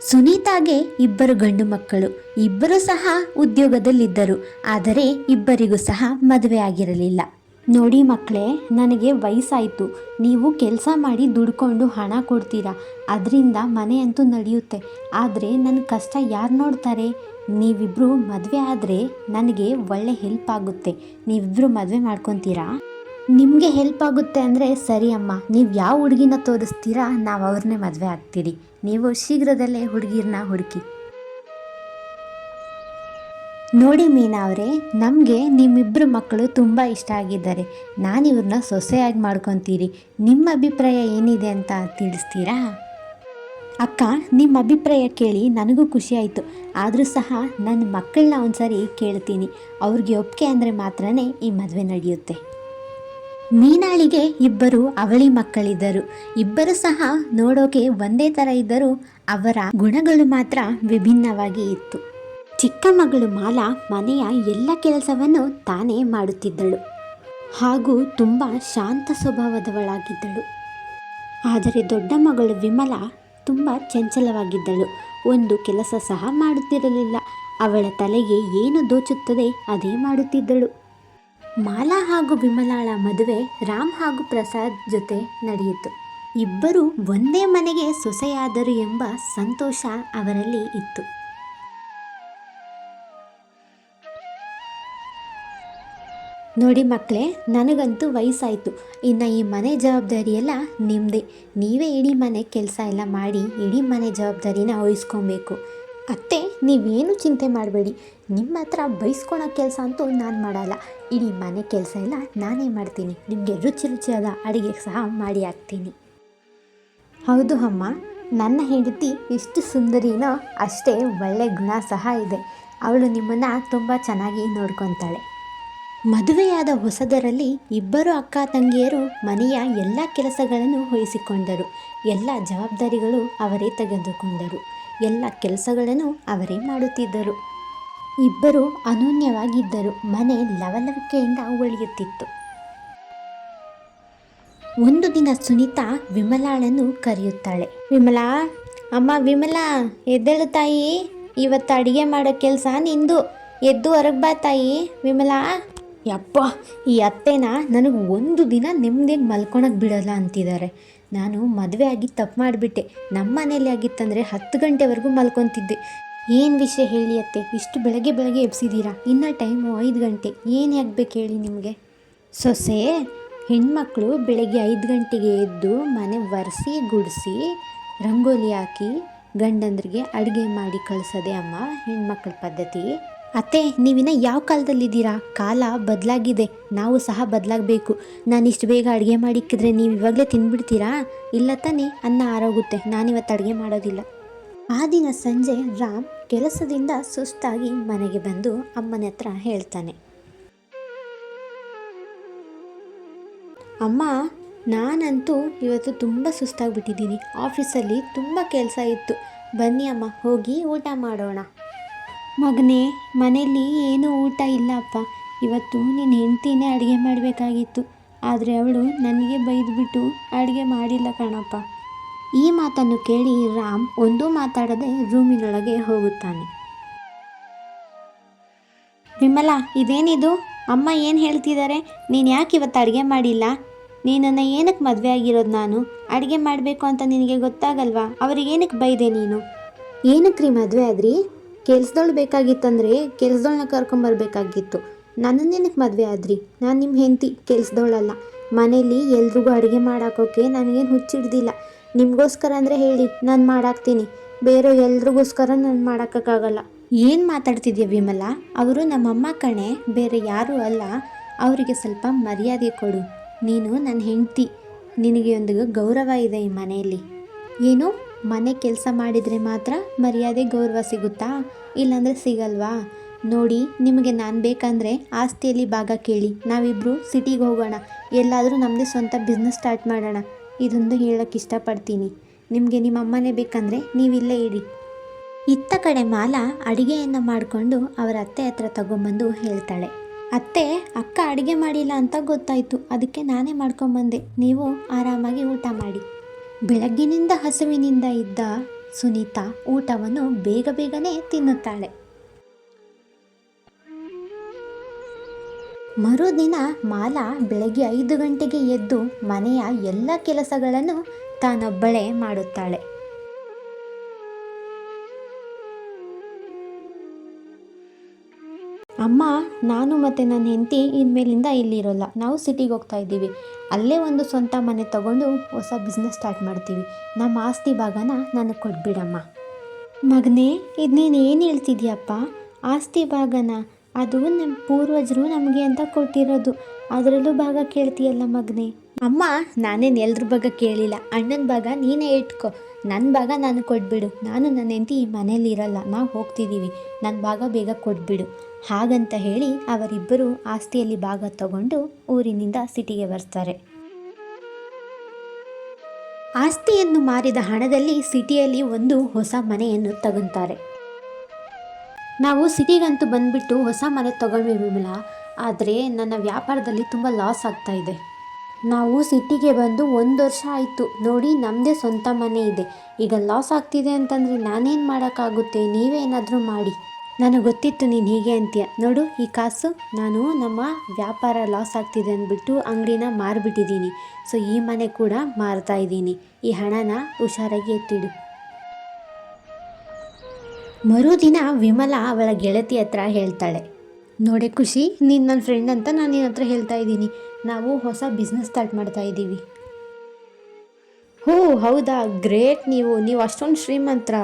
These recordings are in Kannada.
ಸುನೀತಾಗೆ ಇಬ್ಬರು ಗಂಡು ಮಕ್ಕಳು. ಇಬ್ಬರು ಸಹ ಉದ್ಯೋಗದಲ್ಲಿದ್ದರು. ಆದರೆ ಇಬ್ಬರಿಗೂ ಸಹ ಮದುವೆ ಆಗಿರಲಿಲ್ಲ. ನೋಡಿ ಮಕ್ಕಳೇ, ನನಗೆ ವಯಸ್ಸಾಯಿತು. ನೀವು ಕೆಲಸ ಮಾಡಿ ದುಡ್ಕೊಂಡು ಹಣ ಕೊಡ್ತೀರಾ? ಅದರಿಂದ ಮನೆ ಅಂತೂ ನಡೆಯುತ್ತೆ. ಆದರೆ ನನ್ನ ಕಷ್ಟ ಯಾರು ನೋಡ್ತಾರೆ? ನೀವಿಬ್ಬರು ಮದುವೆ ಆದರೆ ನನಗೆ ಒಳ್ಳೆ ಹೆಲ್ಪ್ ಆಗುತ್ತೆ. ನೀವಿಬ್ಬರು ಮದುವೆ ಮಾಡ್ಕೊತೀರಾ? ನಿಮಗೆ ಹೆಲ್ಪ್ ಆಗುತ್ತೆ ಅಂದರೆ ಸರಿ ಅಮ್ಮ, ನೀವು ಯಾವ ಹುಡುಗಿನ ತೋರಿಸ್ತೀರಾ ನಾವು ಅವ್ರನ್ನೇ ಮದುವೆ ಆಗ್ತೀರಿ. ನೀವು ಶೀಘ್ರದಲ್ಲೇ ಹುಡುಗಿರನ್ನ ಹುಡುಕಿ. ನೋಡಿ ಮೀನಾ ಅವರೇ, ನಮಗೆ ನಿಮ್ಮಿಬ್ಬರು ಮಕ್ಕಳು ತುಂಬ ಇಷ್ಟ ಆಗಿದ್ದಾರೆ. ನಾನು ಇವ್ರನ್ನ ಸೊಸೆಯಾಗಿ ಮಾಡ್ಕೊತೀರಿ. ನಿಮ್ಮ ಅಭಿಪ್ರಾಯ ಏನಿದೆ ಅಂತ ತಿಳಿಸ್ತೀರಾ? ಅಕ್ಕ ನಿಮ್ಮ ಅಭಿಪ್ರಾಯ ಕೇಳಿ ನನಗೂ ಖುಷಿ ಆಯಿತು. ಆದರೂ ಸಹ ನನ್ನ ಮಕ್ಕಳನ್ನ ಒಂದ್ಸರಿ ಕೇಳ್ತೀನಿ. ಅವ್ರಿಗೆ ಒಪ್ಪಿಗೆ ಅಂದರೆ ಮಾತ್ರನೇ ಈ ಮದುವೆ ನಡೆಯುತ್ತೆ. ಮೀನಾಳಿಗೆ ಇಬ್ಬರು ಅವಳಿ ಮಕ್ಕಳಿದ್ದರು. ಇಬ್ಬರು ಸಹ ನೋಡೋಕೆ ಒಂದೇ ಥರ ಇದ್ದರೂ ಅವರ ಗುಣಗಳು ಮಾತ್ರ ವಿಭಿನ್ನವಾಗಿ ಇತ್ತು. ಚಿಕ್ಕ ಮಗಳು ಮಾಲಾ ಮನೆಯ ಎಲ್ಲ ಕೆಲಸವನ್ನು ತಾನೇ ಮಾಡುತ್ತಿದ್ದಳು. ಹಾಗೂ ತುಂಬ ಶಾಂತ ಸ್ವಭಾವದವಳಾಗಿದ್ದಳು. ಆದರೆ ದೊಡ್ಡ ಮಗಳು ವಿಮಲ ತುಂಬ ಚಂಚಲವಾಗಿದ್ದಳು. ಒಂದು ಕೆಲಸ ಸಹ ಮಾಡುತ್ತಿರಲಿಲ್ಲ. ಅವಳ ತಲೆಗೆ ಏನು ದೋಚುತ್ತದೆ ಅದೇ ಮಾಡುತ್ತಿದ್ದಳು. ಮಾಲಾ ಹಾಗೂ ವಿಮಲಾಳ ಮದುವೆ ರಾಮ್ ಹಾಗೂ ಪ್ರಸಾದ್ ಜೊತೆ ನಡೆಯಿತು. ಇಬ್ಬರು ಒಂದೇ ಮನೆಗೆ ಸೊಸೆಯಾದರು ಎಂಬ ಸಂತೋಷ ಅವರಲ್ಲಿ ಇತ್ತು. ನೋಡಿ ಮಕ್ಕಳೇ, ನನಗಂತೂ ವಯಸ್ಸಾಯಿತು. ಇನ್ನು ಈ ಮನೆ ಜವಾಬ್ದಾರಿ ಎಲ್ಲ ನಿಮ್ಮದೇ ನೀವೇ ಇಡೀ ಮನೆ ಕೆಲಸ ಎಲ್ಲ ಮಾಡಿ ಇಡೀ ಮನೆ ಜವಾಬ್ದಾರಿನ ವಹಿಸ್ಕೊಬೇಕು ಅತ್ತೆ, ನೀವೇನು ಚಿಂತೆ ಮಾಡಬೇಡಿ. ನಿಮ್ಮ ಹತ್ರ ಬೈಸ್ಕೊಳೋ ಕೆಲಸ ಅಂತೂ ನಾನು ಮಾಡಲ್ಲ. ಇಡೀ ಮನೆ ಕೆಲಸ ಎಲ್ಲ ನಾನೇ ಮಾಡ್ತೀನಿ. ನಿಮಗೆ ರುಚಿ ರುಚಿಯಾದ ಅಡುಗೆ ಸಹ ಮಾಡಿ ಹಾಕ್ತೀನಿ. ಹೌದು ಅಮ್ಮ. ನನ್ನ ಹೆಂಡತಿ ಎಷ್ಟು ಸುಂದರಿನೋ ಅಷ್ಟೇ ಒಳ್ಳೆ ಗುಣ ಸಹ ಇದೆ. ಅವಳು ನಿಮ್ಮನ್ನು ತುಂಬ ಚೆನ್ನಾಗಿ ನೋಡ್ಕೊತಾಳೆ. ಮದುವೆಯಾದ ಹೊಸದರಲ್ಲಿ ಇಬ್ಬರು ಅಕ್ಕ ತಂಗಿಯರು ಮನೆಯ ಎಲ್ಲ ಕೆಲಸಗಳನ್ನು ವಹಿಸಿಕೊಂಡರು. ಎಲ್ಲ ಜವಾಬ್ದಾರಿಗಳು ಅವರೇ ತೆಗೆದುಕೊಂಡರು. ಎಲ್ಲ ಕೆಲಸಗಳನ್ನು ಅವರೇ ಮಾಡುತ್ತಿದ್ದರು. ಇಬ್ಬರು ಅನೂನ್ಯವಾಗಿದ್ದರು. ಮನೆ ಲವಲವಿಕೆಯಿಂದ ಒಳಿಯುತ್ತಿತ್ತು ಒಂದು ದಿನ ಸುನೀತಾ ವಿಮಲಾಳನ್ನು ಕರೆಯುತ್ತಾಳೆ. ವಿಮಲಾ, ಅಮ್ಮ ವಿಮಲಾ, ಎದ್ದೇಳು ತಾಯಿ. ಇವತ್ತು ಅಡುಗೆ ಮಾಡೋ ಕೆಲಸ ನಿಂದು. ಎದ್ದು ಹೊರಗೆ ಬಾ ತಾಯಿ. ವಿಮಲಾ ಯಪ್ಪ, ಈ ಅತ್ತೆನ ನನಗೆ ಒಂದು ದಿನ ನೆಮ್ಮದಿಯಾಗಿ ಮಲ್ಕೊಳಕ್ಕೆ ಬಿಡಲ್ಲ ಅಂತಿದ್ದಾರೆ ನಾನು ಮದುವೆ ಆಗಿ ತಪ್ಪು ಮಾಡಿಬಿಟ್ಟೆ. ನಮ್ಮ ಮನೇಲಿ ಆಗಿತ್ತಂದರೆ ಹತ್ತು ಗಂಟೆವರೆಗೂ ಮಲ್ಕೊತಿದ್ದೆ. ಏನು ವಿಷಯ ಹೇಳಿ ಅತ್ತೆ? ಇಷ್ಟು ಬೆಳಗ್ಗೆ ಬೆಳಗ್ಗೆ ಎಬ್ಸಿದ್ದೀರಾ ಇನ್ನು ಟೈಮು ಐದು ಗಂಟೆ. ಏನು ಆಗ್ಬೇಕು ಹೇಳಿ ನಿಮಗೆ? ಸೊಸೆ, ಹೆಣ್ಮಕ್ಳು ಬೆಳಗ್ಗೆ ಐದು ಗಂಟೆಗೆ ಎದ್ದು ಮನೆ ಒರೆಸಿ, ಗುಡಿಸಿ, ರಂಗೋಲಿ ಹಾಕಿ ಗಂಡಂದ್ರಿಗೆ ಅಡುಗೆ ಮಾಡಿ ಕಳಿಸೋದೆ ಅಮ್ಮ, ಹೆಣ್ಮಕ್ಳ ಪದ್ಧತಿ. ಅತ್ತೆ, ನೀವಿನ್ನ ಯಾವ ಕಾಲದಲ್ಲಿದ್ದೀರಾ? ಕಾಲ ಬದಲಾಗಿದೆ, ನಾವು ಸಹ ಬದಲಾಗಬೇಕು. ನಾನು ಇಷ್ಟು ಬೇಗ ಅಡುಗೆ ಮಾಡಿಕ್ಕಿದ್ರೆ ನೀವು ಇವಾಗಲೇ ತಿಂದ್ಬಿಡ್ತೀರಾ ಇಲ್ಲ ತಾನೇ, ಅನ್ನ ಆರೋಗುತ್ತೆ ನಾನಿವತ್ತು ಅಡುಗೆ ಮಾಡೋದಿಲ್ಲ. ಆ ದಿನ ಸಂಜೆ ರಾಮ್ ಕೆಲಸದಿಂದ ಸುಸ್ತಾಗಿ ಮನೆಗೆ ಬಂದು ಅಮ್ಮನ ಹತ್ರ ಹೇಳ್ತಾನೆ. ಅಮ್ಮ, ನಾನಂತೂ ಇವತ್ತು ತುಂಬ ಸುಸ್ತಾಗಿಬಿಟ್ಟಿದ್ದೀನಿ. ಆಫೀಸಲ್ಲಿ ತುಂಬ ಕೆಲಸ ಇತ್ತು. ಬನ್ನಿ ಅಮ್ಮ, ಹೋಗಿ ಊಟ ಮಾಡೋಣ. ಮಗನೇ, ಮನೆಯಲ್ಲಿ ಏನೂ ಊಟ ಇಲ್ಲಪ್ಪ. ಇವತ್ತು ನಿನ್ನ ಹೆಂಡ್ತಿನೇ ಅಡುಗೆ ಮಾಡಬೇಕಾಗಿತ್ತು. ಆದರೆ ಅವಳು ನನಗೆ ಬೈದ್ಬಿಟ್ಟು ಅಡುಗೆ ಮಾಡಿಲ್ಲ ಕಣಪ್ಪ. ಈ ಮಾತನ್ನು ಕೇಳಿ ರಾಮ್ ಒಂದೂ ಮಾತಾಡದೆ ರೂಮಿನೊಳಗೆ ಹೋಗುತ್ತಾನೆ. ವಿಮಲಾ, ಇದೇನಿದು? ಅಮ್ಮ ಏನು ಹೇಳ್ತಿದ್ದಾರೆ ನೀನು ಯಾಕೆ ಇವತ್ತು ಅಡುಗೆ ಮಾಡಿಲ್ಲ? ನೀನನ್ನು ಏನಕ್ಕೆ ಮದುವೆ ಆಗಿರೋದು ನಾನು? ಅಡುಗೆ ಮಾಡಬೇಕು ಅಂತ ನಿನಗೆ ಗೊತ್ತಾಗಲ್ವಾ? ಅವ್ರಿಗೆ ಏನಕ್ಕೆ ಬೈದೆ ನೀನು? ಏನಕ್ಕೆ ರೀ ಮದುವೆ ಆದ್ರಿ? ಕೆಲ್ಸದವಳು ಬೇಕಾಗಿತ್ತಂದ್ರೆ ಕೆಲ್ಸದವಳನ್ನ ಕರ್ಕೊಂಬರ್ಬೇಕಾಗಿತ್ತು. ನನ್ನನ್ನೇನಕ್ಕೆ ಮದುವೆ ಆದ್ರಿ? ನಾನು ನಿಮ್ಮ ಹೆಂಡತಿ, ಕೆಲ್ಸದವಳಲ್ಲ. ಮನೇಲಿ ಎಲ್ರಿಗೂ ಅಡುಗೆ ಮಾಡಾಕೋಕೆ ನನಗೇನು ಹುಚ್ಚಿಡ್ದಿಲ್ಲ. ನಿಮಗೋಸ್ಕರ ಅಂದರೆ ಹೇಳಿ, ನಾನು ಮಾಡಾಕ್ತೀನಿ. ಬೇರೆ ಎಲ್ರಿಗೋಸ್ಕರ ನಾನು ಮಾಡೋಕ್ಕಾಗಲ್ಲ ಏನು ಮಾತಾಡ್ತಿದ್ಯಾ ವಿಮಲ? ಅವರು ನಮ್ಮಮ್ಮ ಕಣೆ, ಬೇರೆ ಯಾರೂ ಅಲ್ಲ. ಅವರಿಗೆ ಸ್ವಲ್ಪ ಮರ್ಯಾದೆ ಕೊಡು. ನೀನು ನನ್ನ ಹೆಂಡತಿ. ನಿನಗೆ ಒಂದು ಗೌರವ ಇದೆ ಈ ಮನೆಯಲ್ಲಿ. ಏನು? ಮನೆ ಕೆಲಸ ಮಾಡಿದರೆ ಮಾತ್ರ ಮರ್ಯಾದೆ ಗೌರವ ಸಿಗುತ್ತಾ? ಇಲ್ಲಾಂದರೆ ಸಿಗಲ್ವಾ? ನೋಡಿ, ನಿಮಗೆ ನಾನು ಬೇಕಂದರೆ ಆಸ್ತಿಯಲ್ಲಿ ಭಾಗ ಕೇಳಿ. ನಾವಿಬ್ಬರು ಸಿಟಿಗೆ ಹೋಗೋಣ. ಎಲ್ಲಾದರೂ ನಮ್ಮದೇ ಸ್ವಂತ ಬಿಸ್ನೆಸ್ ಸ್ಟಾರ್ಟ್ ಮಾಡೋಣ. ಇದೊಂದು ಹೇಳೋಕ್ಕೆ ಇಷ್ಟಪಡ್ತೀನಿ. ನಿಮಗೆ ನಿಮ್ಮ ಅಮ್ಮನೇ ಬೇಕಂದರೆ ನೀವಿಲ್ಲೇ ಇಡಿ ಇತ್ತ ಕಡೆ ಮಾಲ ಅಡುಗೆಯನ್ನು ಮಾಡಿಕೊಂಡು ಅವರ ಅತ್ತೆ ಹತ್ರ ತಗೊಂಬಂದು ಹೇಳ್ತಾಳೆ. ಅತ್ತೆ, ಅಕ್ಕ ಅಡುಗೆ ಮಾಡಿಲ್ಲ ಅಂತ ಗೊತ್ತಾಯಿತು. ಅದಕ್ಕೆ ನಾನೇ ಮಾಡ್ಕೊಂಬಂದೆ. ನೀವು ಆರಾಮಾಗಿ ಊಟ ಮಾಡಿ. ಬೆಳಗ್ಗಿನಿಂದ ಹಸುವಿನಿಂದ ಇದ್ದ ಸುನೀತಾ ಊಟವನ್ನು ಬೇಗ ಬೇಗನೆ ತಿನ್ನುತ್ತಾಳೆ. ಮರುದಿನ ಮಾಲಾ ಬೆಳಗ್ಗೆ ಐದು ಗಂಟೆಗೆ ಎದ್ದು ಮನೆಯ ಎಲ್ಲ ಕೆಲಸಗಳನ್ನು ತಾನೊಬ್ಬಳೇ ಮಾಡುತ್ತಾಳೆ. ಅಮ್ಮ, ನಾನು ಮತ್ತು ನನ್ನ ಹೆಂಡತಿ ಇನ್ಮೇಲಿಂದ ಇಲ್ಲಿರೋಲ್ಲ. ನಾವು ಸಿಟಿಗೆ ಹೋಗ್ತಾ ಇದ್ದೀವಿ. ಅಲ್ಲೇ ಒಂದು ಸ್ವಂತ ಮನೆ ತಗೊಂಡು ಹೊಸ ಬಿಸ್ನೆಸ್ ಸ್ಟಾರ್ಟ್ ಮಾಡ್ತೀವಿ. ನಮ್ಮ ಆಸ್ತಿ ಭಾಗನ ನನಗೆ ಕೊಟ್ಬಿಡಮ್ಮ. ಮಗನೇ, ಇದು ನೀನು ಏನು ಹೇಳ್ತಿದ್ಯಪ್ಪ? ಆಸ್ತಿ ಭಾಗನ, ಅದು ನಮ್ಮ ಪೂರ್ವಜರು ನಮಗೆ ಅಂತ ಕೊಟ್ಟಿರೋದು. ಅದರಲ್ಲೂ ಭಾಗ ಕೇಳ್ತೀಯಲ್ಲ ಮಗನೇ. ಅಮ್ಮ, ನಾನೇನು ಎಲ್ರ ಭಾಗ ಕೇಳಿಲ್ಲ. ಅಣ್ಣನ ಭಾಗ ನೀನೇ ಇಟ್ಕೊ. ನನ್ನ ಭಾಗ ನಾನು ಕೊಟ್ಬಿಡು. ನಾನು ನನ್ನ ಹೆಂಡತಿ ಈ ಮನೇಲಿ ಇರಲ್ಲ. ನಾವು ಹೋಗ್ತಿದ್ದೀವಿ ನನ್ನ ಭಾಗ ಬೇಗ ಕೊಟ್ಬಿಡು. ಹಾಗಂತ ಹೇಳಿ ಅವರಿಬ್ಬರು ಆಸ್ತಿಯಲ್ಲಿ ಭಾಗ ತಗೊಂಡು ಊರಿನಿಂದ ಸಿಟಿಗೆ ಬರ್ತಾರೆ. ಆಸ್ತಿಯನ್ನು ಮಾರಿದ ಹಣದಲ್ಲಿ ಸಿಟಿಯಲ್ಲಿ ಒಂದು ಹೊಸ ಮನೆಯನ್ನು ತಗೊಂತಾರೆ. ನಾವು ಸಿಟಿಗಂತೂ ಬಂದ್ಬಿಟ್ಟು ಹೊಸ ಮನೆ ತಗೊಂಡ್ವಿ ವಿಮಲಾ. ಆದರೆ ನನ್ನ ವ್ಯಾಪಾರದಲ್ಲಿ ತುಂಬ ಲಾಸ್ ಆಗ್ತಾ ಇದೆ. ನಾವು ಸಿಟಿಗೆ ಬಂದು ಒಂದು ವರ್ಷ ಆಯಿತು. ನೋಡಿ ನಮ್ಮದೇ ಸ್ವಂತ ಮನೆ ಇದೆ. ಈಗ ಲಾಸ್ ಆಗ್ತಿದೆ ಅಂತಂದರೆ ನಾನೇನು ಮಾಡೋಕ್ಕಾಗುತ್ತೆ? ನೀವೇನಾದರೂ ಮಾಡಿ. ನನಗೆ ಗೊತ್ತಿತ್ತು ನೀನು ಹೀಗೆ ಅಂತೀಯ. ನೋಡು, ಈ ಕಾಸು ನಾನು ನಮ್ಮ ವ್ಯಾಪಾರ ಲಾಸ್ ಆಗ್ತಿದೆ ಅಂದ್ಬಿಟ್ಟು ಅಂಗಡಿನ ಮಾರಿಬಿಟ್ಟಿದ್ದೀನಿ ಸೊ ಈ ಮನೆ ಕೂಡ ಮಾರ್ತಾ ಇದ್ದೀನಿ ಈ ಹಣನ ಹುಷಾರಾಗಿ ಎತ್ತಿಡು. ಮರುದಿನ ವಿಮಲಾ ಅವಳ ಗೆಳತಿ ಹತ್ರ ಹೇಳ್ತಾಳೆ. ನೋಡೆ ಖುಷಿ, ನೀನು ನನ್ನ ಫ್ರೆಂಡ್ ಅಂತ ನಾನು ನಿನ್ನ ಹತ್ರ ಹೇಳ್ತಾ ಇದ್ದೀನಿ ನಾವು ಹೊಸ ಬಿಸ್ನೆಸ್ ಸ್ಟಾರ್ಟ್ ಮಾಡ್ತಾ ಇದ್ದೀವಿ. ಹೋ, ಹೌದಾ? ಗ್ರೇಟ್ ನೀವು. ನೀವು ಅಷ್ಟೊಂದು ಶ್ರೀಮಂತರ.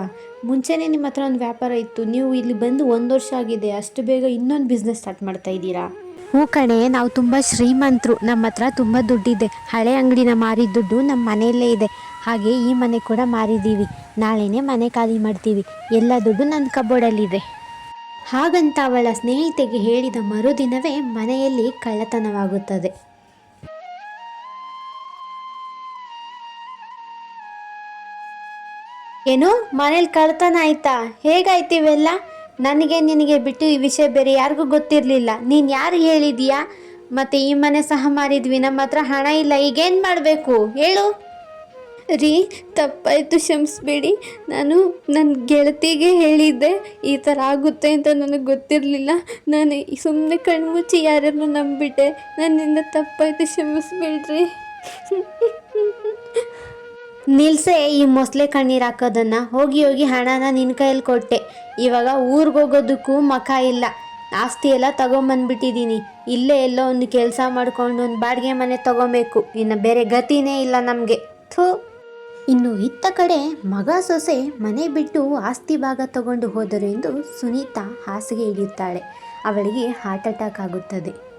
ಮುಂಚೆನೇ ನಿಮ್ಮ ಹತ್ರ ಒಂದು ವ್ಯಾಪಾರ ಇತ್ತು. ನೀವು ಇಲ್ಲಿ ಬಂದು ಒಂದು ವರ್ಷ ಆಗಿದೆ. ಅಷ್ಟು ಬೇಗ ಇನ್ನೊಂದು ಬಿಸ್ನೆಸ್ ಸ್ಟಾರ್ಟ್ ಮಾಡ್ತಾ ಇದ್ದೀರಾ? ಹ್ಞೂ ಕಣೆ, ನಾವು ತುಂಬ ಶ್ರೀಮಂತರು. ನಮ್ಮ ಹತ್ರ ತುಂಬ ದುಡ್ಡಿದೆ. ಹಳೆ ಅಂಗಡಿನ ಮಾರಿದ ದುಡ್ಡು ನಮ್ಮ ಮನೆಯಲ್ಲೇ ಇದೆ. ಹಾಗೆ ಈ ಮನೆ ಕೂಡ ಮಾರಿದ್ದೀವಿ ನಾಳೆನೇ ಮನೆ ಖಾಲಿ ಮಾಡ್ತೀವಿ. ಎಲ್ಲ ದುಡ್ಡು ನನ್ನ ಕಬೋರ್ಡಲ್ಲಿದೆ. ಹಾಗಂತ ಅವಳ ಸ್ನೇಹಿತೆಗೆ ಹೇಳಿದ ಮರುದಿನವೇ ಮನೆಯಲ್ಲಿ ಕಳ್ಳತನವಾಗುತ್ತದೆ. ಏನು? ಮನೇಲಿ ಕಳ್ತನ ಆಯ್ತಾ? ಹೇಗಾಯ್ತು ಇವೆಲ್ಲ? ನನಗೆ ನಿನಗೆ ಬಿಟ್ಟು ಈ ವಿಷಯ ಬೇರೆ ಯಾರಿಗೂ ಗೊತ್ತಿರಲಿಲ್ಲ. ನೀನು ಯಾರು ಹೇಳಿದೀಯಾ? ಮತ್ತೆ ಈ ಮನೆ ಸಹ ಮಾರಿದ್ವಿ ನಮ್ಮ ಹತ್ರ ಹಣ ಇಲ್ಲ. ಈಗೇನು ಮಾಡಬೇಕು? ಹೇಳು. ರೀ, ತಪ್ಪಾಯಿತು ಕ್ಷಮಿಸ್ಬೇಡಿ ನಾನು ನನ್ನ ಗೆಳತಿಗೆ ಹೇಳಿದ್ದೆ. ಈ ಥರ ಆಗುತ್ತೆ ಅಂತ ನನಗೆ ಗೊತ್ತಿರಲಿಲ್ಲ. ನಾನು ಸುಮ್ಮನೆ ಕಣ್ಮುಚ್ಚಿ ಯಾರನ್ನು ನಂಬಿಟ್ಟೆ. ನನ್ನಿಂದ ತಪ್ಪಾಯಿತು ಕ್ಷಮಿಸ್ಬೇಡ್ರಿ ನಿಲ್ಸೆ, ಈ ಮೊಸಳೆ ಕಣ್ಣೀರು ಹಾಕೋದನ್ನ. ಹೋಗಿ ಹೋಗಿ ಹಣನ ನಿನ್ನ ಕೈಯಲ್ಲಿ ಕೊಟ್ಟೆ. ಇವಾಗ ಊರಿಗೆ ಹೋಗೋದಕ್ಕೂ ಮಖ ಇಲ್ಲ. ಆಸ್ತಿ ಎಲ್ಲ ತಗೊಂಬಂದ್ಬಿಟ್ಟಿದ್ದೀನಿ ಇಲ್ಲೇ ಎಲ್ಲೋ ಒಂದು ಕೆಲಸ ಮಾಡ್ಕೊಂಡು ಒಂದು ಬಾಡಿಗೆ ಮನೆ ತಗೊಬೇಕು. ಇನ್ನು ಬೇರೆ ಗತಿನೇ ಇಲ್ಲ ನಮಗೆ. ಥೂ. ಇನ್ನು ಇತ್ತ ಕಡೆ ಮಗ ಸೊಸೆ ಮನೆ ಬಿಟ್ಟು ಆಸ್ತಿ ಭಾಗ ತಗೊಂಡು ಹೋದರು ಎಂದು ಸುನೀತಾ ಹಾಸಿಗೆ ಇಳಿಯುತ್ತಾಳೆ ಅವಳಿಗೆ ಹಾರ್ಟ್ ಅಟ್ಯಾಕ್ ಆಗುತ್ತದೆ.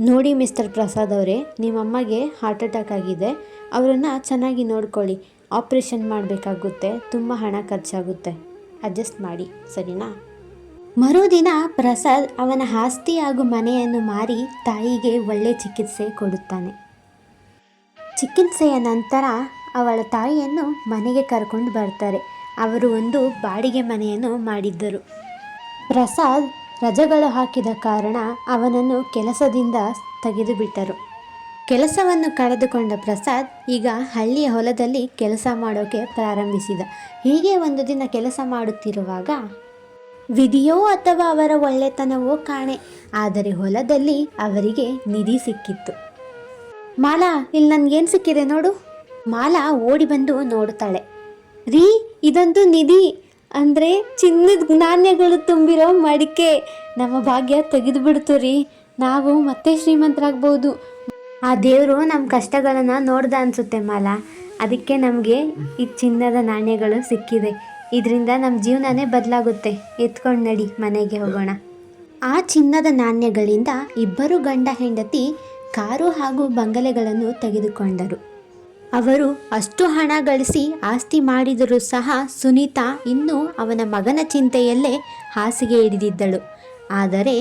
ನೋಡಿ ಮಿಸ್ಟರ್ ಪ್ರಸಾದ್ ಅವರೇ, ನಿಮ್ಮ ಅಮ್ಮಗೆ ಹಾರ್ಟ್ ಅಟ್ಯಾಕ್ ಆಗಿದೆ. ಅವರನ್ನು ಚೆನ್ನಾಗಿ ನೋಡ್ಕೊಳ್ಳಿ. ಆಪ್ರೇಷನ್ ಮಾಡಬೇಕಾಗುತ್ತೆ. ತುಂಬ ಹಣ ಖರ್ಚಾಗುತ್ತೆ. ಅಡ್ಜಸ್ಟ್ ಮಾಡಿ. ಸರಿನಾ? ಮರುದಿನ ಪ್ರಸಾದ್ ಅವನ ಆಸ್ತಿ ಹಾಗೂ ಮನೆಯನ್ನು ಮಾರಿ ತಾಯಿಗೆ ಒಳ್ಳೆ ಚಿಕಿತ್ಸೆ ಕೊಡುತ್ತಾನೆ. ಚಿಕಿತ್ಸೆಯ ನಂತರ ಅವಳ ತಾಯಿಯನ್ನು ಮನೆಗೆ ಕರ್ಕೊಂಡು ಬರ್ತಾರೆ. ಅವರು ಒಂದು ಬಾಡಿಗೆ ಮನೆಯನ್ನು ಮಾಡಿದ್ದರು. ಪ್ರಸಾದ್ ರಜೆಗಳು ಹಾಕಿದ ಕಾರಣ ಅವನನ್ನು ಕೆಲಸದಿಂದ ತೆಗೆದುಬಿಟ್ಟರು. ಕೆಲಸವನ್ನು ಕಳೆದುಕೊಂಡ ಪ್ರಸಾದ್ ಈಗ ಹಳ್ಳಿಯ ಹೊಲದಲ್ಲಿ ಕೆಲಸ ಮಾಡೋಕೆ ಪ್ರಾರಂಭಿಸಿದ. ಹೀಗೆ ಒಂದು ದಿನ ಕೆಲಸ ಮಾಡುತ್ತಿರುವಾಗ, ವಿಧಿಯೋ ಅಥವಾ ಅವರ ಒಳ್ಳೆತನವೋ ಕಾಣೆ, ಆದರೆ ಹೊಲದಲ್ಲಿ ಅವರಿಗೆ ನಿಧಿ ಸಿಕ್ಕಿತ್ತು. ಮಾಲಾ, ಇಲ್ಲಿ ನನ್ಗೇನು ಸಿಕ್ಕಿದೆ ನೋಡು. ಮಾಲಾ ಓಡಿ ಬಂದು ನೋಡ್ತಾಳೆ. ರೀ ಇದಂತೂ ನಿಧಿ. ಅಂದರೆ ಚಿನ್ನದ ನಾಣ್ಯಗಳು ತುಂಬಿರೋ ಮಡಿಕೆ ನಮ್ಮ ಭಾಗ್ಯ ತೆಗೆದು ರೀ ನಾವು ಮತ್ತೆ ಶ್ರೀಮಂತರಾಗ್ಬೋದು. ಆ ದೇವರು ನಮ್ಮ ಕಷ್ಟಗಳನ್ನು ನೋಡ್ದ ಅನಿಸುತ್ತೆ ಮಾಲ. ಅದಕ್ಕೆ ನಮಗೆ ಈ ಚಿನ್ನದ ನಾಣ್ಯಗಳು ಸಿಕ್ಕಿದೆ. ಇದರಿಂದ ನಮ್ಮ ಜೀವನನೇ ಬದಲಾಗುತ್ತೆ. ಎತ್ಕೊಂಡು ನಡಿ, ಮನೆಗೆ ಹೋಗೋಣ. ಆ ಚಿನ್ನದ ನಾಣ್ಯಗಳಿಂದ ಇಬ್ಬರು ಗಂಡ ಹೆಂಡತಿ ಕಾರು ಹಾಗೂ ಬಂಗಲೆಗಳನ್ನು ತೆಗೆದುಕೊಂಡರು. ಅವರು ಅಷ್ಟು ಹಣ ಗಳಿಸಿ ಆಸ್ತಿ ಮಾಡಿದರೂ ಸಹ ಸುನೀತಾ ಇನ್ನೂ ಅವನ ಮಗನ ಚಿಂತೆಯಲ್ಲೇ ಹಾಸಿಗೆ ಹಿಡಿದಿದ್ದಳು. ಆದರೆ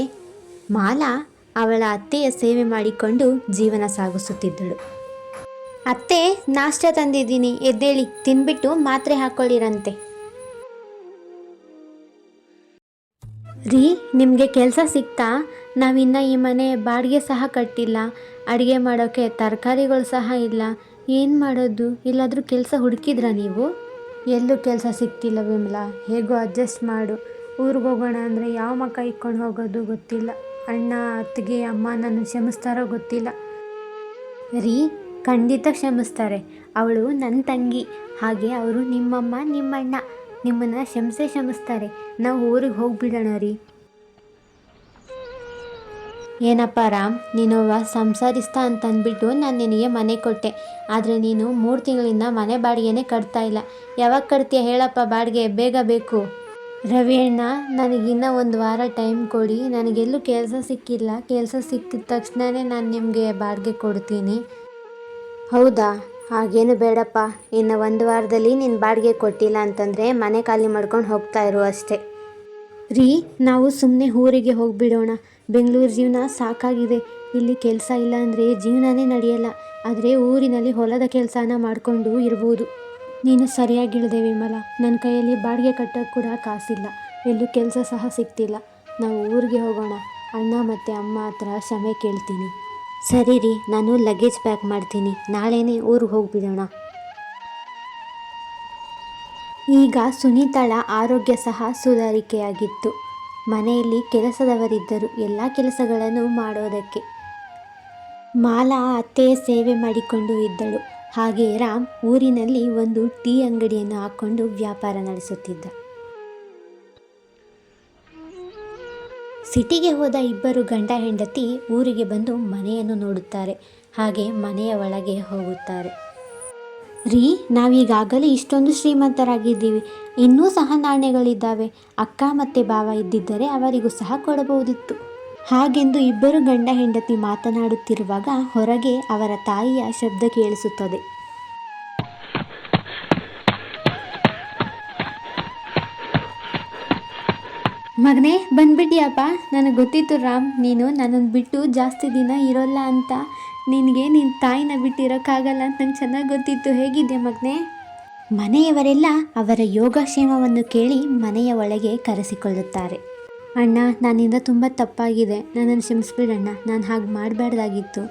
ಮಾಲಾ ಅವಳ ಅತ್ತೆಯ ಸೇವೆ ಮಾಡಿಕೊಂಡು ಜೀವನ ಸಾಗಿಸುತ್ತಿದ್ದಳು. ಅತ್ತೆ, ನಾಷ್ಟ ತಂದಿದ್ದೀನಿ. ಎದ್ದೇಳಿ. ತಿನ್ಬಿಟ್ಟು ಮಾತ್ರೆ ಹಾಕೊಳ್ಳಿರಂತೆ ರೀ, ನಿಮಗೆ ಕೆಲಸ ಸಿಗ್ತಾ ನಾವಿನ್ನ ಈ ಮನೆ ಬಾಡಿಗೆ ಸಹ ಕಟ್ಟಿಲ್ಲ. ಅಡುಗೆ ಮಾಡೋಕ್ಕೆ ತರಕಾರಿಗಳು ಸಹ ಇಲ್ಲ. ಏನು ಮಾಡೋದು? ಎಲ್ಲಾದರೂ ಕೆಲಸ ಹುಡುಕಿದ್ರಾ ನೀವು? ಎಲ್ಲೂ ಕೆಲಸ ಸಿಗ್ತಿಲ್ಲ ವಿಮಲಾ. ಹೇಗೋ ಅಡ್ಜಸ್ಟ್ ಮಾಡು. ಊರಿಗೆ ಹೋಗೋಣ ಅಂದರೆ ಯಾವ ಮಕ್ಕ ಇಕ್ಕೊಂಡು ಹೋಗೋದು ಗೊತ್ತಿಲ್ಲ. ಅಣ್ಣ, ಅತ್ತಿಗೆ, ಅಮ್ಮ ನನ್ನ ಕ್ಷಮಿಸ್ತಾರೋ ಗೊತ್ತಿಲ್ಲ. ರೀ, ಖಂಡಿತ ಕ್ಷಮಿಸ್ತಾರೆ. ಅವಳು ನನ್ನ ತಂಗಿ. ಹಾಗೆ ಅವರು ನಿಮ್ಮಮ್ಮ, ನಿಮ್ಮಣ್ಣ. ನಿಮ್ಮನ್ನು ಕ್ಷಮಿಸೇ ಕ್ಷಮಿಸ್ತಾರೆ. ನಾವು ಊರಿಗೆ ಹೋಗಿಬಿಡೋಣ ರೀ. ಏನಪ್ಪ ರಾಮ್, ನೀನು ಸಂಸಾರಿಸ್ತಾ ಅಂತ ಅಂದ್ಬಿಟ್ಟು ನಾನು ನಿನಗೆ ಮನೆ ಕೊಟ್ಟೆ. ಆದರೆ ನೀನು ಮೂರು ತಿಂಗಳಿಂದ ಮನೆ ಬಾಡಿಗೆನೇ ಕಟ್ತಾ ಇಲ್ಲ. ಯಾವಾಗ ಕಟ್ತೀಯ ಹೇಳಪ್ಪ, ಬಾಡಿಗೆ ಬೇಗ ಬೇಕು. ರವಿ ಅಣ್ಣ ನನಗಿನ್ನ ಒಂದು ವಾರ ಟೈಮ್ ಕೊಡಿ. ನನಗೆಲ್ಲೂ ಕೆಲಸ ಸಿಕ್ಕಿಲ್ಲ. ಕೆಲಸ ಸಿಕ್ಕಿದ ತಕ್ಷಣವೇ ನಾನು ನಿಮಗೆ ಬಾಡಿಗೆ ಕೊಡ್ತೀನಿ. ಹೌದಾ? ಹಾಗೇನು ಬೇಡಪ್ಪ. ಇನ್ನು ಒಂದು ವಾರದಲ್ಲಿ ನೀನು ಬಾಡಿಗೆ ಕೊಟ್ಟಿಲ್ಲ ಅಂತಂದರೆ ಮನೆ ಖಾಲಿ ಮಾಡ್ಕೊಂಡು ಹೋಗ್ತಾ ಇರು ಅಷ್ಟೇ. ರೀ, ನಾವು ಸುಮ್ಮನೆ ಊರಿಗೆ ಹೋಗಿಬಿಡೋಣ. ಬೆಂಗಳೂರು ಜೀವನ ಸಾಕಾಗಿದೆ. ಇಲ್ಲಿ ಕೆಲಸ ಇಲ್ಲ ಅಂದರೆ ಜೀವನನೇ ನಡೆಯಲ್ಲ. ಆದರೆ ಊರಿನಲ್ಲಿ ಹೊಲದ ಕೆಲಸನ ಮಾಡಿಕೊಂಡು ಇರ್ಬೋದು. ನೀನು ಸರಿಯಾಗಿ ಹೇಳಿದೆ ವಿಮಲ. ನನ್ನ ಕೈಯಲ್ಲಿ ಬಾಡಿಗೆ ಕಟ್ಟೋಕ್ಕೆ ಕೂಡ ಕಾಸಿಲ್ಲ. ಎಲ್ಲೂ ಕೆಲಸ ಸಹ ಸಿಗ್ತಿಲ್ಲ. ನಾವು ಊರಿಗೆ ಹೋಗೋಣ. ಅಣ್ಣ ಮತ್ತು ಅಮ್ಮ ಹತ್ರ ಕ್ಷಮೆ ಕೇಳ್ತೀನಿ. ಸರಿ ರೀ, ನಾನು ಲಗೇಜ್ ಪ್ಯಾಕ್ ಮಾಡ್ತೀನಿ. ನಾಳೆನೇ ಊರಿಗೆ ಹೋಗಿಬಿಡೋಣ. ಈಗ ಸುನೀತಾಳ ಆರೋಗ್ಯ ಸಹ ಸುಧಾರಿಕೆಯಾಗಿತ್ತು. ಮನೆಯಲ್ಲಿ ಕೆಲಸದವರಿದ್ದರು. ಎಲ್ಲ ಕೆಲಸಗಳನ್ನು ಮಾಡೋದಕ್ಕೆ. ಮಾಲಾ ಅತ್ತೆಯ ಸೇವೆ ಮಾಡಿಕೊಂಡು ಇದ್ದಳು. ಹಾಗೆ ರಾಮ್ ಊರಿನಲ್ಲಿ ಒಂದು ಟೀ ಅಂಗಡಿಯನ್ನು ಹಾಕ್ಕೊಂಡು ವ್ಯಾಪಾರ ನಡೆಸುತ್ತಿದ್ದ. ಸಿಟಿಗೆ ಹೋದ ಇಬ್ಬರು ಗಂಡ ಹೆಂಡತಿ ಊರಿಗೆ ಬಂದು ಮನೆಯನ್ನು ನೋಡುತ್ತಾರೆ. ಹಾಗೆ ಮನೆಯ ಒಳಗೆ ಹೋಗುತ್ತಾರೆ. ರೀ ನಾವೀಗಾಗಲೇ ಇಷ್ಟೊಂದು ಶ್ರೀಮಂತರಾಗಿದ್ದೀವಿ. ಇನ್ನೂ ಸಹ ನಾಣ್ಯಗಳಿದ್ದಾವೆ. ಅಕ್ಕ ಮತ್ತು ಭಾವ ಇದ್ದಿದ್ದರೆ ಅವರಿಗೂ ಸಹ ಕೊಡಬಹುದಿತ್ತು. ಹಾಗೆಂದು ಇಬ್ಬರು ಗಂಡ ಹೆಂಡತಿ ಮಾತನಾಡುತ್ತಿರುವಾಗ ಹೊರಗೆ ಅವರ ತಾಯಿಯ ಶಬ್ದ ಕೇಳಿಸುತ್ತದೆ. ಮಗನೇ, ಬಂದ್ಬಿಟ್ಟಿಯಪ್ಪ. ನನಗೆ ಗೊತ್ತಿತ್ತು ರಾಮ್, ನೀನು ನನ್ನನ್ನು ಬಿಟ್ಟು ಜಾಸ್ತಿ ದಿನ ಇರೋಲ್ಲ ಅಂತ. ನಿನಗೆ ನಿನ್ನ ತಾಯಿನ ಬಿಟ್ಟಿರೋಕ್ಕಾಗಲ್ಲ ಅಂತ ನಂಗೆ ಚೆನ್ನಾಗಿ ಗೊತ್ತಿತ್ತು. ಹೇಗಿದ್ದೆ ಮಗನೇ? ಮನೆಯವರೆಲ್ಲ ಅವರ ಯೋಗಕ್ಷೇಮವನ್ನು ಕೇಳಿ ಮನೆಯ ಒಳಗೆ ಕರೆಸಿಕೊಳ್ಳುತ್ತಾರೆ. ಅಣ್ಣ ನನ್ನಿಂದ ತುಂಬ ತಪ್ಪಾಗಿದೆ. ನನ್ನನ್ನು ಕ್ಷಮಿಸ್ಬಿಡಣ್ಣ ನಾನು ಹಾಗೆ ಮಾಡಬಾರ್ದಾಗಿತ್ತು.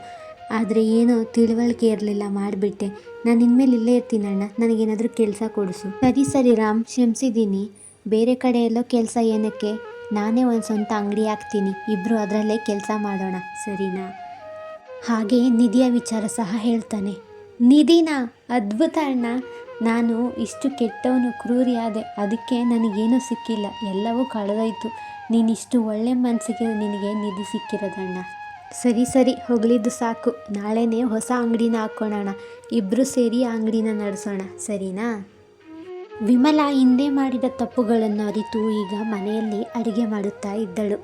ಆದರೆ ಏನೋ ತಿಳುವಳಿಕೆ ಇರಲಿಲ್ಲ, ಮಾಡಿಬಿಟ್ಟೆ. ನಾನು ಇನ್ಮೇಲೆ ಇಲ್ಲೇ ಇರ್ತೀನಿ ಅಣ್ಣ. ನನಗೇನಾದರೂ ಕೆಲಸ ಕೊಡಿಸು. ಸರಿ ಸರಿ ರಾಮ್. ಕ್ಷಮಿಸಿದ್ದೀನಿ ಬೇರೆ ಕಡೆ ಎಲ್ಲೋ ಕೆಲಸ ಏನಕ್ಕೆ? ನಾನೇ ಒಂದು ಸ್ವಂತ ಅಂಗಡಿ ಹಾಕ್ತೀನಿ. ಇಬ್ಬರು ಅದರಲ್ಲೇ ಕೆಲಸ ಮಾಡೋಣ. ಸರಿನಾ? ಹಾಗೆ ನಿಧಿಯ ವಿಚಾರ ಸಹ ಹೇಳ್ತಾನೆ. ನಿಧಿನ ಅದ್ಭುತ ಅಣ್ಣ ನಾನು ಇಷ್ಟು ಕೆಟ್ಟವನು, ಕ್ರೂರಿಯಾದೆ, ಅದಕ್ಕೆ ನನಗೇನೂ ಸಿಕ್ಕಿಲ್ಲ, ಎಲ್ಲವೂ ಕಳೆದೋಯ್ತು. ನೀನಿಷ್ಟು ಒಳ್ಳೆ ಮನಸ್ಸಿಗೆ ನಿನಗೆ ನಿಧಿ ಸಿಕ್ಕಿರೋದಣ್ಣ. ಸರಿ ಸರಿ, ಹೊಗಳಿದ್ದು ಸಾಕು. ನಾಳೆನೇ ಹೊಸ ಅಂಗಡಿನ ಹಾಕ್ಕೊಳ್ಳೋಣ ಇಬ್ಬರು ಸೇರಿ ಅಂಗಡಿನ ನಡೆಸೋಣ, ಸರಿನಾ? ವಿಮಲಾ ಹಿಂದೆ ಮಾಡಿದ ತಪ್ಪುಗಳನ್ನು ಅರಿತು ಈಗ ಮನೆಯಲ್ಲಿ ಅಡುಗೆ ಮಾಡುತ್ತಾ ಇದ್ದಳು.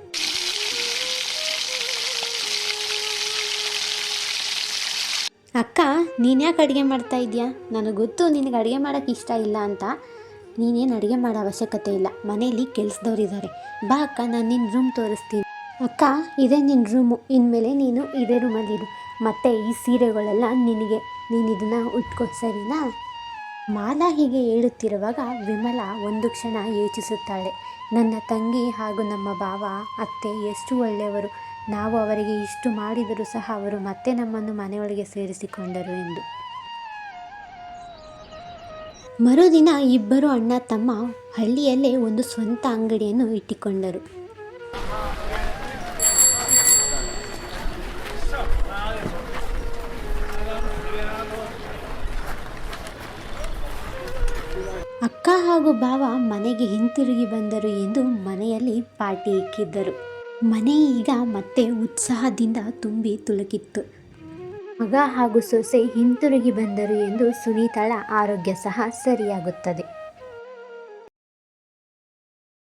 ಅಕ್ಕ, ನೀನು ಯಾಕೆ ಅಡುಗೆ ಮಾಡ್ತಾ ಇದೆಯಾ? ನನಗೆ ಗೊತ್ತು, ನಿನಗೆ ಅಡುಗೆ ಮಾಡೋಕ್ಕೆ ಇಷ್ಟ ಇಲ್ಲ ಅಂತ. ನೀನೇನು ಅಡುಗೆ ಮಾಡೋ ಅವಶ್ಯಕತೆ ಇಲ್ಲ. ಮನೆಯಲ್ಲಿ ಕೆಲಸದವ್ರಿದ್ದಾರೆ ಬಾ ಅಕ್ಕ, ನಾನು ನಿನ್ನ ರೂಮ್ ತೋರಿಸ್ತೀನಿ. ಅಕ್ಕ, ಇದೇ ನಿನ್ನ ರೂಮು ಇನ್ಮೇಲೆ ನೀನು ಇದೇ ರೂಮಲ್ಲಿರು ಮತ್ತು ಈ ಸೀರೆಗಳೆಲ್ಲ ನಿನಗೆ. ನೀನು ಇದನ್ನು ಉಟ್ಕೋ, ಸರಿನಾ? ಮಾಲಾ ಹೀಗೆ ಹೇಳುತ್ತಿರುವಾಗ ವಿಮಲ ಒಂದು ಕ್ಷಣ ಯೋಚಿಸುತ್ತಾಳೆ. ನನ್ನ ತಂಗಿ ಹಾಗೂ ನಮ್ಮ ಭಾವ, ಅತ್ತೆ ಎಷ್ಟು ಒಳ್ಳೆಯವರು. ನಾವು ಅವರಿಗೆ ಇಷ್ಟು ಮಾಡಿದರೂ ಸಹ ಅವರು ಮತ್ತೆ ನಮ್ಮನ್ನು ಮನೆಯೊಳಗೆ ಸೇರಿಸಿಕೊಂಡರು ಎಂದು. ಮರುದಿನ ಇಬ್ಬರು ಅಣ್ಣ ತಮ್ಮ ಹಳ್ಳಿಯಲ್ಲೇ ಒಂದು ಸ್ವಂತ ಅಂಗಡಿಯನ್ನು ಇಟ್ಟುಕೊಂಡರು. ಅಕ್ಕ ಹಾಗೂ ಬಾವ ಮನೆಗೆ ಹಿಂತಿರುಗಿ ಬಂದರು ಎಂದು ಮನೆಯಲ್ಲಿ ಪಾರ್ಟಿ ಇಕ್ಕಿದ್ದರು. ಮನೆ ಈಗ ಮತ್ತೆ ಉತ್ಸಾಹದಿಂದ ತುಂಬಿ ತುಳುಕಿತ್ತು. ಮಗ ಹಾಗೂ ಸೊಸೆ ಹಿಂತಿರುಗಿ ಬಂದರು ಎಂದು ಸುನೀತಾಳ ಆರೋಗ್ಯ ಸಹ ಸರಿಯಾಗುತ್ತದೆ.